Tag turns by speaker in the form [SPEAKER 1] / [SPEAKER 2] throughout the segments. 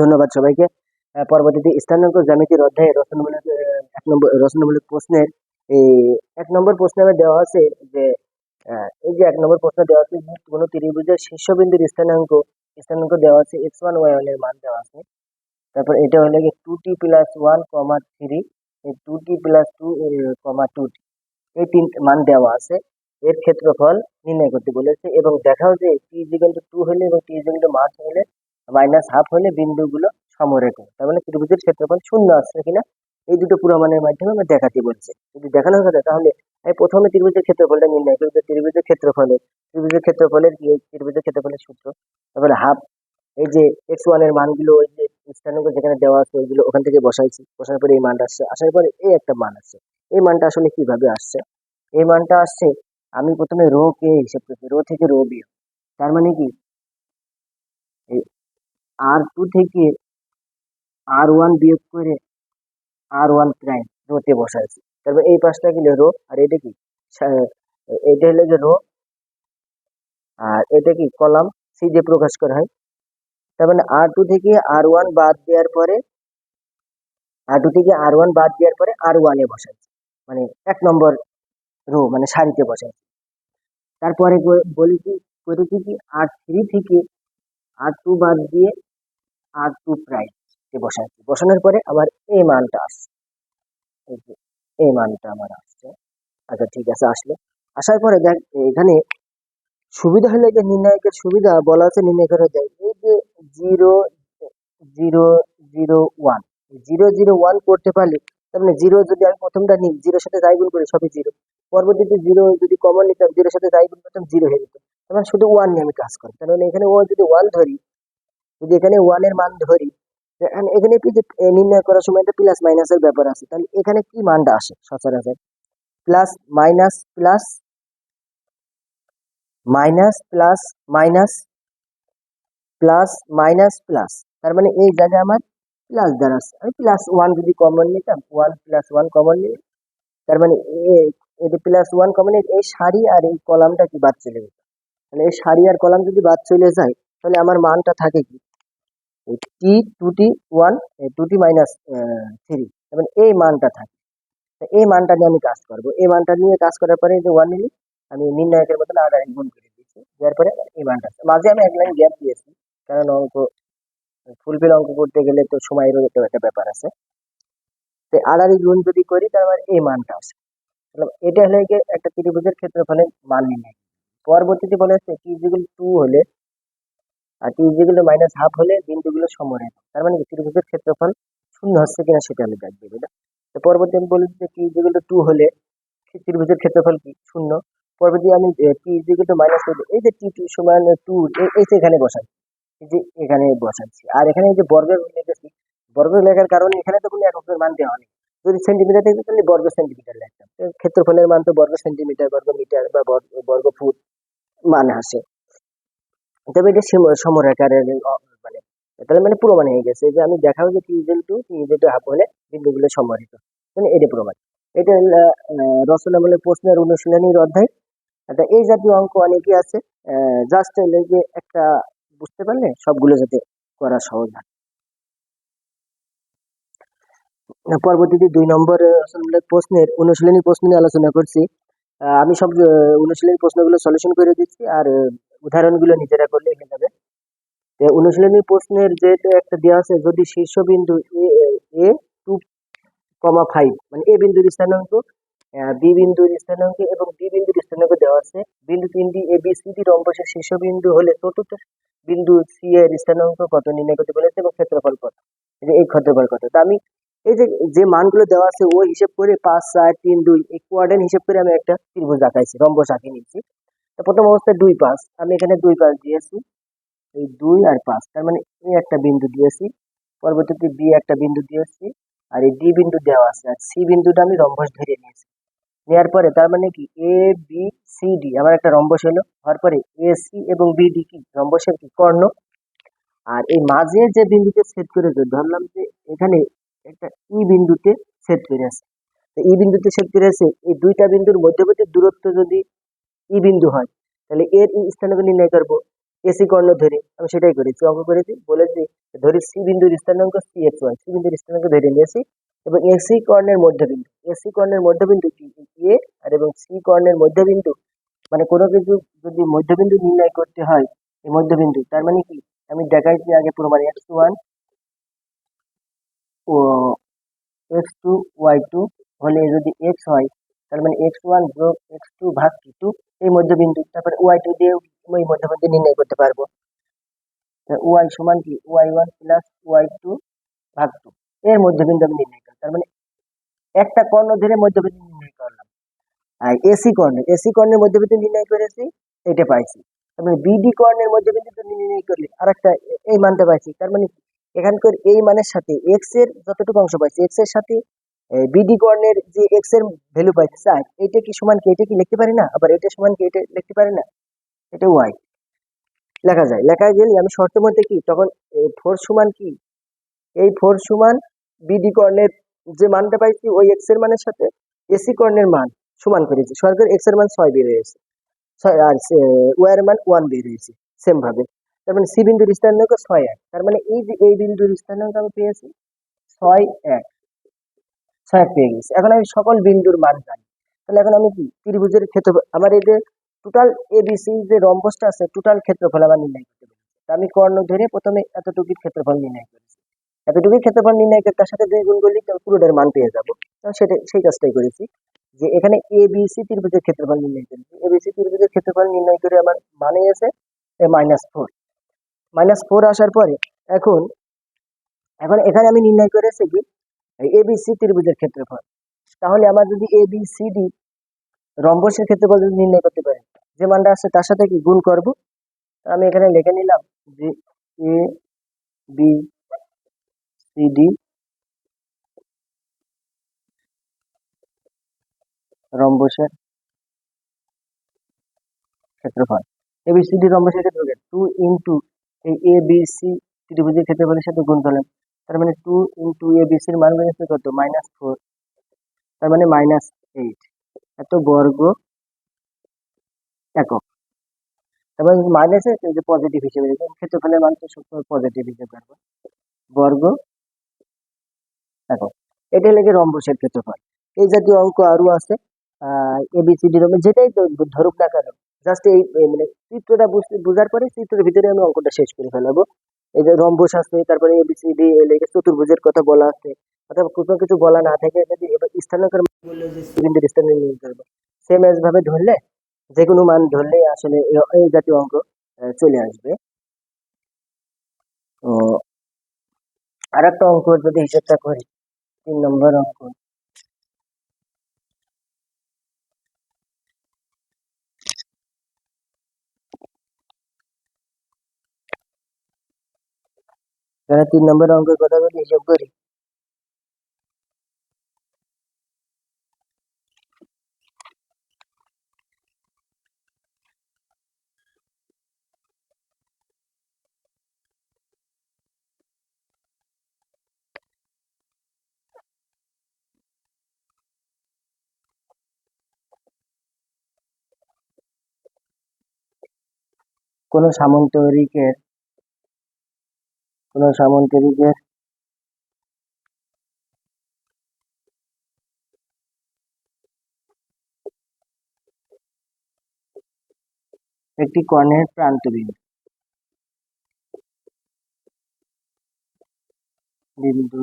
[SPEAKER 1] ধন্যবাদ সবাইকে। পরবর্তীতে স্থানাঙ্ক জ্যামিতির অধ্যায়ে রচনামূলক এক নম্বর, রচনামূলক প্রশ্নের এই এক নম্বর প্রশ্নে দেওয়া আছে যে এই যে এক নম্বর প্রশ্ন দেওয়া আছে কোনো ত্রিভুজের শীর্ষবিন্দুর স্থানাঙ্ক স্থানাঙ্ক দেওয়া আছে এক্স ওয়ান ওয়াই ওয়ানের মান দেওয়া আছে। তারপর এটা হলো গিয়ে two t plus one comma three two t plus two comma two t এই তিন মান দেওয়া আছে। এর ক্ষেত্রফল নির্ণয় করতে বলেছে এবং দেখাও যে টি ইজিক্যাল টু টু হলে এবং টি ইজিক্যাল টু মাস হলে মাইনাস হাফ হলে বিন্দুগুলো সমরেখ। তার মানে ত্রিভুজের ক্ষেত্রফল শূন্য আসছে কিনা, এই দুটো প্রমাণের মাধ্যমে আমরা দেখাতে বলছে। যদি দেখানো কথা তাহলে প্রথমে ত্রিভুজের ক্ষেত্রফলটা নির্ণয় করি যে ত্রিভুজের ক্ষেত্রফলের ত্রিভুজের ক্ষেত্রফলের কি ত্রিভুজের ক্ষেত্রফলের সূত্র? তারপরে হাফ এই যে এক্স ওয়ানের মানগুলো, ওই যে স্থানাঙ্ক যেখানে দেওয়া আছে, ওইগুলো ওখান থেকে বসাইছি। বসানোর পরে এই মানটা আসছে, আসার পরে এই একটা মান আসছে এই মানটা আসলে কীভাবে আসছে? এই মানটা আসছে, আমি প্রথমে রো কে হিসেব করছি রো থেকে রো বিয়োগ তার মানে কি? আর টু থেকে আর ওয়ান বিয়োগ করে আর ওয়ান প্রাইম রোতে বসাইছি। তারপর এই পাশটা গেলে রো, আর এটা কি? এটা হলো যে রো, আর এটা কি? কলাম সি দিয়ে প্রকাশ করা হয়। তার মানে আর টু থেকে আর ওয়ান বাদ দেওয়ার পরে আর টু থেকে আর ওয়ান বাদ দেওয়ার পরে আর ওয়ানে বসাইছি। মানে এক নম্বর রো মানে সারিতে বসাইছি। তারপরে বলি কি করেছি কি আর থ্রি থেকে আর টু বাদ দিয়ে আর টু প্রাইম বসাচ্ছি। বসানোর পরে আমার এই মানটা আসছে। এই যে এই মানটা আমার আসছে। আচ্ছা ঠিক আছে, আসলো। আসার পরে দেখ, এখানে সুবিধা হলে যে নির্ণায়কের সুবিধা বলা আছে, নির্ণয় করা যায় এই যে zero zero zero, one. Zero zero, one করতে পারলে তার মানে জিরো যদি আমি প্রথমটা নিই, জিরোর সাথে যাই গুণ করি, সবই জিরো। পরবর্তীতে জিরো যদি কমন নিতাম, জিরোর সাথে যাই গুণ করতাম, জিরো হয়ে যেত। তার মানে শুধু ওয়ান নিয়ে আমি কাজ করি তার মানে এখানে ও যদি ওয়ান ধরি যদি এখানে ওয়ানের মান ধরি এখানে কি যে নির্ণয় করার সময় একটা প্লাস মাইনাসের ব্যাপার আছে। তাহলে এখানে কি মানটা আসে? সচরাচর plus minus plus minus plus minus plus minus plus তার মানে এই জায়গায় আমার প্লাস দাঁড়াচ্ছে আমি প্লাস ওয়ান যদি কমন নিতাম ওয়ান প্লাস ওয়ান কমন নিলে, তার মানে এটা প্লাস ওয়ান কমন এই সারি আর এই কলামটা কি বাদ চলে যেত তাহলে এই সারি আর কলাম যদি বাদ চলে যায়, তাহলে আমার মানটা থাকে কি? T two t one two t minus three মানে এই মানটা থাকে। এই মানটা নিয়ে আমি কাজ করব। এই মানটা নিয়ে কাজ করার পরে যে ওয়ান নিলি আমি নির্ণায়কের মতন আর এক গুণ করে দিয়েছি। দেওয়ার পরে এই মানটা মাঝে আমি এক লাইন গ্যাপ দিয়েছি, কারণ অঙ্ক, ফুলফিল অঙ্ক করতে গেলে তো সময়েরও একটা ব্যাপার আছে। তো আড়াআড়ি গুণ যদি করি তার মানে এই মানটা তাহলে এটা হলে একটা ত্রিভুজের ক্ষেত্রফলের মান নির্ণয় পরবর্তীতে বলে টি টু হলে আর টি ইজিক্যাল মাইনাস হাফ হলে বিন্দুগুলো সমরেখ তার মানে ত্রিভুজের ক্ষেত্রফল শূন্য হচ্ছে কিনা সেটা আমি দেখব, বুঝলে? তো পরবর্তী আমি বলি যে টি টু হলে ত্রিভুজের ক্ষেত্রফল কি? শূন্য। পরবর্তী আমি টি মাইনাস এই যে টি টু সমান টু এই যে এখানে বসাই এই যে এখানে বসাচ্ছি। আর এখানে এই যে বর্গের লিখেছি বর্গ লেখার কারণে এখানে তো কোনো এককের মান দেওয়া নেই। যদি সেন্টিমিটার থেকে তাহলে বর্গ সেন্টিমিটার লিখতাম ক্ষেত্রফলের মান তো বর্গ সেন্টিমিটার বর্গ মিটার বা বর্গ ফুট মান আসে। তবে এটা সীম- সমরেখার মানে তাহলে মানে প্রমাণ হয়ে গেছে যে আমি দেখাবো যে equal two equal two half হলে বিন্দুগুলো সমরিত মানে এটা প্রমাণ। এটা হলো, আহ, রচনামূলক প্রশ্নের অনুশীলনীর অধ্যায়। আচ্ছা এই জাতীয় অঙ্ক অনেকই আছে জাস্ট হলে যে একটা বুঝতে পারলে সবগুলো যাতে করা সহজ হয়। পরবর্তীতে দুই নম্বর প্রশ্নের অনুশীলনী প্রশ্ন নিয়ে আলোচনা করছি। আমি সব অনুশীলনী প্রশ্নগুলো সলিউশন করে দিচ্ছি আর উদাহরণগুলো নিজেরা করলে হয়ে যাবে। অনুশীলনী প্রশ্নের যে একটা দেওয়া আছে, যদি শীর্ষবিন্দু এ এ টু কমা ফাইভ মানে এ বিন্দুর স্থানাঙ্ক বি বিন্দুর স্থানাঙ্ক এবং ডি বিন্দুর স্থানাঙ্ক দেওয়া আছে, বিন্দু তিনটি এ বি সি ডি রম্বসের শীর্ষবিন্দু হলে চতুর্থ বিন্দু সি এর স্থানাঙ্ক কত, নির্ণয় করতে বলেছে এবং ক্ষেত্রফল কত, এই ক্ষেত্রফল কত। তা আমি এই যে যে মানগুলো দেওয়া আছে, ওই হিসেব করে পাঁচ, চার, তিন, দুই, এই কোয়ার্ডেন হিসেব করে আমি একটা ত্রিভুজ আঁকাইছি, রম্বস আঁকিয়ে নিচ্ছি তো প্রথম অবস্থায় দুই পাঁচ। আমি এখানে দুই পাঁচ দিয়েছি। এই দুই আর পাঁচ। তার মানে এ একটা বিন্দু দিয়েছি, পরবর্তীতে বি একটা বিন্দু দিয়েছি, আর এই ডি বিন্দু দেওয়া আছে। আর সি বিন্দুটা আমি রম্বস ধরে নিয়েছি। নেওয়ার পরে তার মানে কি? A, B, C, D. আমার একটা রম্বস হলো হওয়ার পরে এ, সি এবং বি, ডি কি? রম্বসের কি? কর্ণ। আর এই মাঝে যে বিন্দুতে ছেদ করেছে, ধরলাম যে এখানে একটা ই বিন্দুতে ছেদ করে আছে ই বিন্দুতে ছেদ করে আছে এই দুইটা বিন্দুর মধ্যবর্তী দূরত্ব যদি ই বিন্দু হয়। তাহলে এর ই স্থানাঙ্ক নির্ণয় করব। এসি কর্ণ ধরে আমি সেটাই করেছি, অঙ্ক করেছি। বলেছি ধরি সি বিন্দুর স্থানাঙ্ক সি এক্স ওয়াই, সি বিন্দুর স্থানাঙ্ক ধরে নিয়েছি এবং এসি কর্ণের মধ্যবিন্দু। এসি কর্ণের মধ্যবিন্দু কি? এ আর এবং সি কর্ণের মধ্যবিন্দু মানে কোনো কিছু যদি মধ্যবিন্দু নির্ণয় করতে হয়, এই মধ্যবিন্দু, তার মানে কি? আমি দেখাইছি আগে প্রমাণ এক্স ওয়ান ও এক্স টু ওয়াই টু, হলে যদি এক্স হয় তার মানে এক্স ওয়ান যোগ এক্স টু ভাগ কি টু এই মধ্যবিন্দু তারপরে ওয়াই টু দিয়ে ওই মধ্যবিন্দু নির্ণয় করতে পারব। ওয়াই সমান কি? Y one plus Y two ভাগ টু এর মধ্যবিন্দু আমি নির্ণয় করলাম। তার মানে একটা কর্ণ ধরে মধ্যবিন্দু নির্ণয় করলাম। আর এসি কর্ণ এসি কর্ণের মধ্যবিন্দু নির্ণয় করেছি, এটা পাইছি। তার মানে বিডি কর্ণের মধ্যবিন্দু তো নির্ণয় করলে আর একটা এই মানটা পাইছি। তার মানে? এখানকার এই মানের সাথে এক্সের যতটুকু অংশ পাইছি এক্সের সাথে বিডি কর্ণের যে এক্সের ভ্যালু পাইছি, স্যার, এটা কি সমান কি এটা কি লিখতে পারি না? আবার এটা সমান কি এটা লিখতে পারি না? এটা ওয়াই লেখা যায়। লেখা গেলে আমি শর্তের মধ্যে কি? তখন ফোর সমান কি? এই ফোর সমান বিডি কর্ণের যে মানটা পাইছি, ওই এক্সের মানের সাথে এসি কর্ণের মান সমান করেছি সরকার এক্সের মান ছয় বের হয়েছে। ছয় আর ওয়ার মান ওয়ান বের হয়েছে সেম ভাবে। তার মানে সি বিন্দুর স্থানাঙ্ক ছয় এক। তার মানে এই যে, এই বিন্দুর স্থানাঙ্ক আমি পেয়েছি, ছয় এক। ছয় পেয়ে গেছি এখন আমি সকল বিন্দুর মান জানি। তাহলে এখন আমি কি? ত্রিভুজের ক্ষেত্রফল। আমার এই যে টোটাল এবিসি যে রম্বসটা আছে টোটাল ক্ষেত্রফল আমার নির্ণয় করতে পেরেছি আমি কর্ণ ধরে প্রথমে এতটুকুর ক্ষেত্রফল নির্ণয় করেছি। এতটুকুর ক্ষেত্রফল নির্ণয় করে তার সাথে দুই গুণ করলে পুরোটার মান পেয়ে যাব। সেটা, সেই কাজটাই করেছি। যে এখানে এ বি সি ত্রিভুজের ক্ষেত্রফল নির্ণয় করেছি। এ বি সি ত্রিভুজের ক্ষেত্রফল নির্ণয় করে আমার মানে এসে মাইনাস ফোর মাইনাস ফোর আসার পরে এখন এখন এখানে আমি নির্ণয় করেছি কি? এ বি সি ত্রিভুজের ক্ষেত্রফল। তাহলে আমার যদি এ বি সি ডি রম্বসের ক্ষেত্রফল যদি নির্ণয় করতে পারি, যে মানটা আছে তার সাথে কি গুণ করব? আমি এখানে লিখে নিলাম যে এ বি সি ডি রম্বসের ক্ষেত্রফল। এবিসিডি রম্বসের ক্ষেত্রফল। টু ইন্টু এই এ বি সি ত্রিভুজের ক্ষেত্রফলের সাথে গুণ করলাম তার মানে টু ইন্টু এ বি সির মান বেরিয়েছে কত? মাইনাস ফোর তার মানে মাইনাস এইট এত বর্গ একক। তারপর মাইনাসে যে পজিটিভ হিসেবে দেখবেন ক্ষেত্রফলের মান তো সবসময় পজিটিভ হিসেবে পারব বর্গ একক। এটা লেগে রম্বসের ক্ষেত্রফল। এই জাতীয় অঙ্ক আরও আছে এবিসিডি রম্বস যেটাই তো ধরুক না কেন জাস্ট এই মানে চিত্রটা বুঝতে বোঝার পরে চিত্রের ভিতরে আমি অঙ্কটা শেষ করে ফেলাবো। এই যে রম্বস আছে, তারপরে এবিসিডি চতুর্ভুজের কথা বলা আছে। অথবা কোনো কিছু বলা না থাকে, যদি স্থানাঙ্কের বললে যে করব সেম এজ ভাবে ধরলে যে কোনো মান ধরলেই আসলে এই জাতীয় অঙ্ক চলে আসবে। আর একটা অঙ্ক যদি হিসেবটা করি, তিন নম্বর অঙ্ক। এখানে তিন নম্বর অঙ্কের কথা যদি হিসাব করি। কোন সামন্তরিকের কোন সামন্তরিকের একটি কর্ণের প্রান্ত বিন্দু। বিন্দু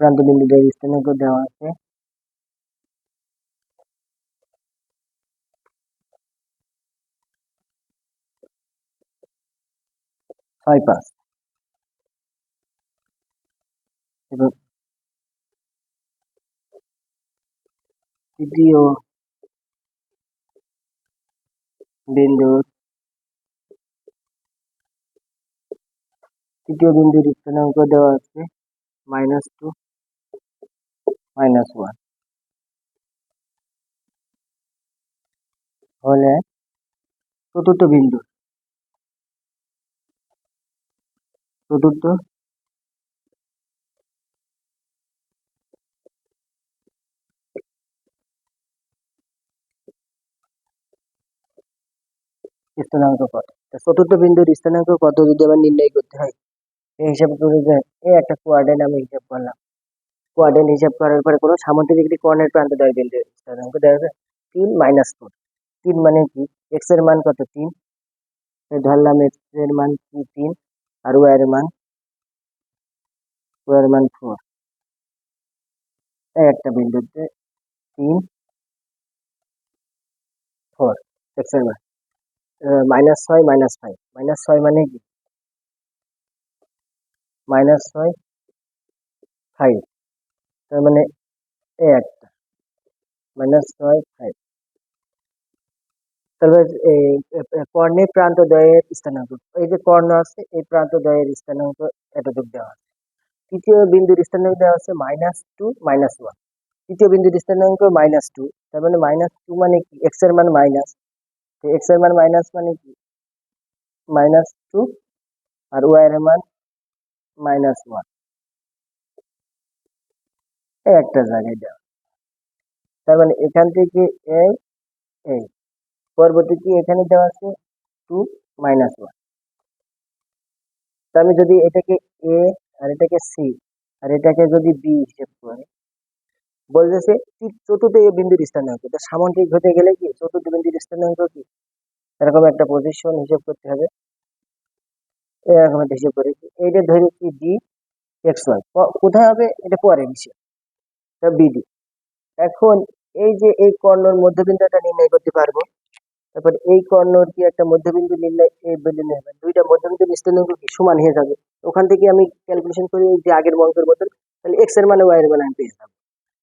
[SPEAKER 1] প্রান্ত বিন্দুদের স্থানাঙ্ক দেওয়া আছে। ছয় পাঁচ এবং তৃতীয় বিন্দুর তৃতীয় বিন্দুর স্থানাঙ্ক দেওয়া আছে মাইনাস টু মাইনাস ওয়ান হলে চতুর্থ বিন্দু চতুর্থ। স্থানাঙ্ক কত? চতুর্থ বিন্দুর স্থানাঙ্ক কত যদি আমার নির্ণয় করতে হয়? এই হিসাব করে এই একটা কোয়ার্ডেন আমি হিসাব করলাম। কোয়ার্ডেন হিসাব করার পরে কোনো সামন্ত ডিগ্রি কর্ণের প্রান্ত দেওয়ার বিন্দু স্থানাঙ্ক দেওয়া যায় তিন মাইনাস ফোর তিন মানে কি? এক্সের মান কত? তিন। ধরলাম এক্সের মান কি? তিন। আর ওয়াই এর মান ওয়াই মান ফোর একটা বিন্দুতে তিন ফোর এক্সের মান মাইনাস ছয় মাইনাস ফাইভ মাইনাস ছয় মানে কি? মাইনাস ছয় ফাইভ তার মানে এই একটা। মাইনাস ছয় ফাইভ তারপর এই এ- এ- কর্ণের প্রান্ত দ্বয়ের স্থানাঙ্ক এই যে কর্ণ আছে এই প্রান্ত দ্বয়ের স্থানাঙ্ক এতটুক দেওয়া আছে তৃতীয় বিন্দুর স্থানাঙ্ক দেওয়া আছে মাইনাস টু মাইনাস ওয়ান তৃতীয় বিন্দুর স্থানাঙ্ক মাইনাস টু তার মানে মাইনাস টু মানে কি এক্সের মান মাইনাস তো এক্সের মান মাইনাস মানে কি মাইনাস টু আর ওয়াই এর মান মাইনাস ওয়ান এই একটা জায়গায় দেওয়া তার মানে এখান থেকে এই এই পরবর্তীতে এখানে দেওয়া আছে? Two minus one. আমি যদি এটাকে এ আর এটাকে সি আর এটাকে যদি বি হিসেব করি, বলতেছে কি চতুর্থ বিন্দুর স্থানাঙ্ক এটা সামন্তিক হতে গেলে কি চতুর্থ বিন্দুর স্থানাঙ্ক কি? এরকম একটা পজিশন হিসেব করতে হবে। এরকম একটা হিসেব করে। এইটা ধরেছি ডি এক্স ওয়াই কোথায় হবে? এটা পরের হিসেব বিডি এখন এই যে এই কর্ণর মধ্যবিন্দুটা নির্ণয় করতে পারব। তারপর এই কর্ণর কি একটা মধ্যবিন্দু নির্ণয় এই বিন্দু নির্ণয় দুইটা মধ্যবিন্দু স্থানাঙ্ক কি? সমান হয়ে যাবে। ওখান থেকে আমি ক্যালকুলেশন করি যে আগের অঙ্কের মতন তাহলে এক্সের মানে ওয়াই এর মান আমি পেয়ে যাব।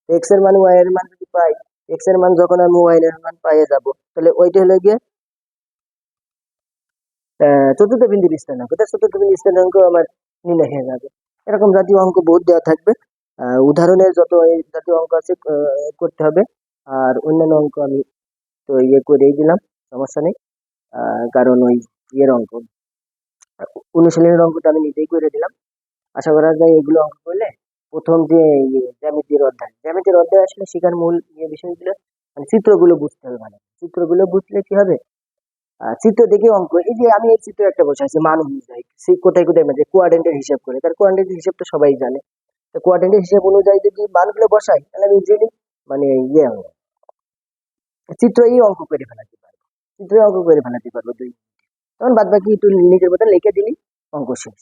[SPEAKER 1] এক্সের মানে ওয়াই এর মান যদি পাই এক্সের মান যখন আমি ওয়াই এর মান পাইয়ে যাব, তাহলে ওইটা হলো গিয়ে চতুর্থ বিন্দুর স্থানাঙ্ক তার চতুর্থ বিন্দুর স্থানাঙ্ক আমার নির্ণয় হয়ে যাবে। এরকম জাতীয় অঙ্ক বহুত দেওয়া থাকবে। উদাহরণের যত এই জাতীয় অঙ্ক আছে করতে হবে। আর অন্যান্য অঙ্ক আমি তো ইয়ে করেই দিলাম। সমস্যা নেই। কারণ ওই ইয়ের অঙ্ক, অনুশীলনের অঙ্কটা আমি নিজেই করে দিলাম। আশা করা যায় এগুলো অঙ্ক করলে প্রথম যে জ্যামিতির অধ্যায় জ্যামিতির অধ্যায় আসলে শেখার মূল ইয়ে বিষয়গুলো মানে চিত্রগুলো বুঝতে হবে মানে। চিত্রগুলো বুঝলে কি হবে? চিত্র দেখে অঙ্ক, এই যে আমি এই চিত্র একটা বসাইছি মান অনুযায়ী কোথায় কোথায় মানে কোয়ার্ডেন্টের হিসাব করে। তার কোয়ার্ডেন্টের হিসাবটা সবাই জানে। তো হিসাব অনুযায়ী যদি মানগুলো বসাই, তাহলে আমি ইজিলি মানে ইয়ে হবে। এই অঙ্ক করে ফেলাতে পারব চিত্রই অঙ্ক করে ফেলাতে পারব দুই তখন বাদ বাকি একটু নিজের মতন লিখে দিলি অঙ্ক শেষ।